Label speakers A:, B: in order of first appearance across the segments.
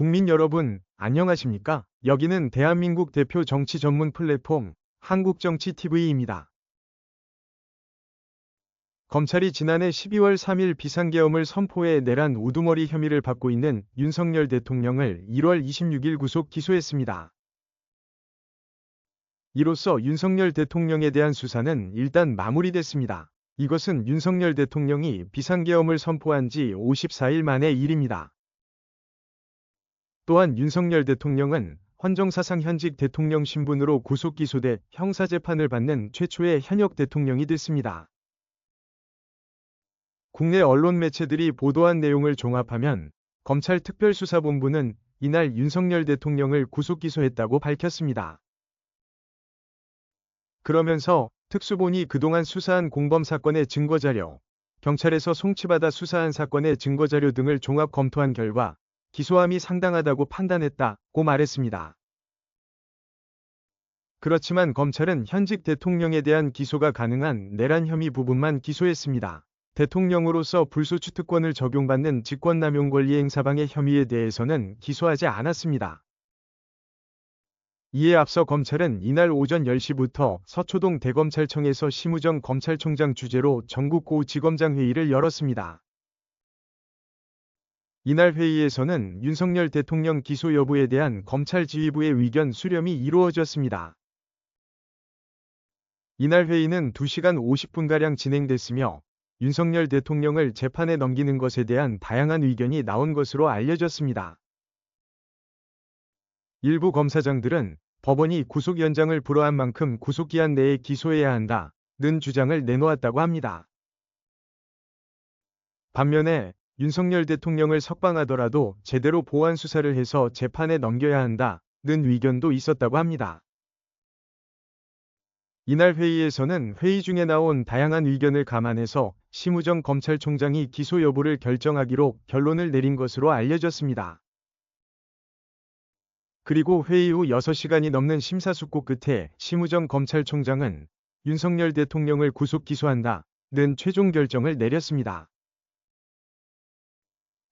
A: 국민 여러분, 안녕하십니까? 여기는 대한민국 대표 정치 전문 플랫폼 한국정치TV입니다. 검찰이 지난해 12월 3일 비상계엄을 선포해 내란 우두머리 혐의를 받고 있는 윤석열 대통령을 1월 26일 구속 기소했습니다. 이로써 윤석열 대통령에 대한 수사는 일단 마무리됐습니다. 이것은 윤석열 대통령이 비상계엄을 선포한 지 54일 만의 일입니다. 또한 윤석열 대통령은 헌정사상 현직 대통령 신분으로 구속 기소돼 형사재판을 받는 최초의 현역 대통령이 됐습니다. 국내 언론 매체들이 보도한 내용을 종합하면 검찰 특별수사본부는 이날 윤석열 대통령을 구속 기소했다고 밝혔습니다. 그러면서 특수본이 그동안 수사한 공범 사건의 증거자료, 경찰에서 송치받아 수사한 사건의 증거자료 등을 종합 검토한 결과 기소함이 상당하다고 판단했다고 말했습니다. 그렇지만 검찰은 현직 대통령에 대한 기소가 가능한 내란 혐의 부분만 기소했습니다. 대통령으로서 불소추 특권을 적용받는 직권남용 권리 행사방해 혐의에 대해서는 기소하지 않았습니다. 이에 앞서 검찰은 이날 오전 10시부터 서초동 대검찰청에서 심우정 검찰총장 주재로 전국고지검장 회의를 열었습니다. 이날 회의에서는 윤석열 대통령 기소 여부에 대한 검찰 지휘부의 의견 수렴이 이루어졌습니다. 이날 회의는 2시간 50분가량 진행됐으며 윤석열 대통령을 재판에 넘기는 것에 대한 다양한 의견이 나온 것으로 알려졌습니다. 일부 검사장들은 법원이 구속 연장을 불허한 만큼 구속기한 내에 기소해야 한다는 주장을 내놓았다고 합니다. 반면에 윤석열 대통령을 석방하더라도 제대로 보안 수사를 해서 재판에 넘겨야 한다는 의견도 있었다고 합니다. 이날 회의에서는 회의 중에 나온 다양한 의견을 감안해서 심우정 검찰총장이 기소 여부를 결정하기로 결론을 내린 것으로 알려졌습니다. 그리고 회의 후 6시간이 넘는 심사숙고 끝에 심우정 검찰총장은 윤석열 대통령을 구속 기소한다는 최종 결정을 내렸습니다.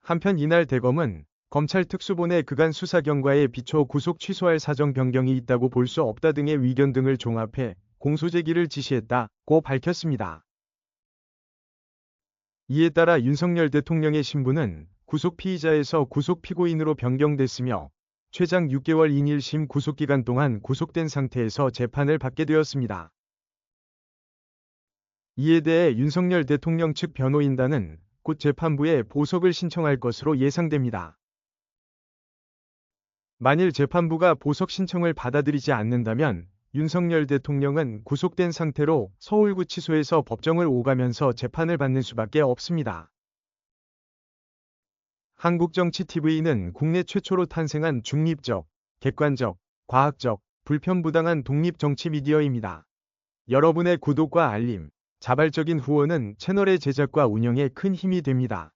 A: 한편 이날 대검은 검찰 특수본의 그간 수사 경과에 비춰 구속 취소할 사정 변경이 있다고 볼 수 없다 등의 의견 등을 종합해 공소 제기를 지시했다고 밝혔습니다. 이에 따라 윤석열 대통령의 신분은 구속 피의자에서 구속 피고인으로 변경됐으며 최장 6개월 2일심 구속기간 동안 구속된 상태에서 재판을 받게 되었습니다. 이에 대해 윤석열 대통령 측 변호인단은 곧 재판부에 보석을 신청할 것으로 예상됩니다. 만일 재판부가 보석 신청을 받아들이지 않는다면 윤석열 대통령은 구속된 상태로 서울구치소에서 법정을 오가면서 재판을 받는 수밖에 없습니다. 한국정치TV는 국내 최초로 탄생한 중립적, 객관적, 과학적, 불편부당한 독립정치 미디어입니다. 여러분의 구독과 알림, 자발적인 후원은 채널의 제작과 운영에 큰 힘이 됩니다.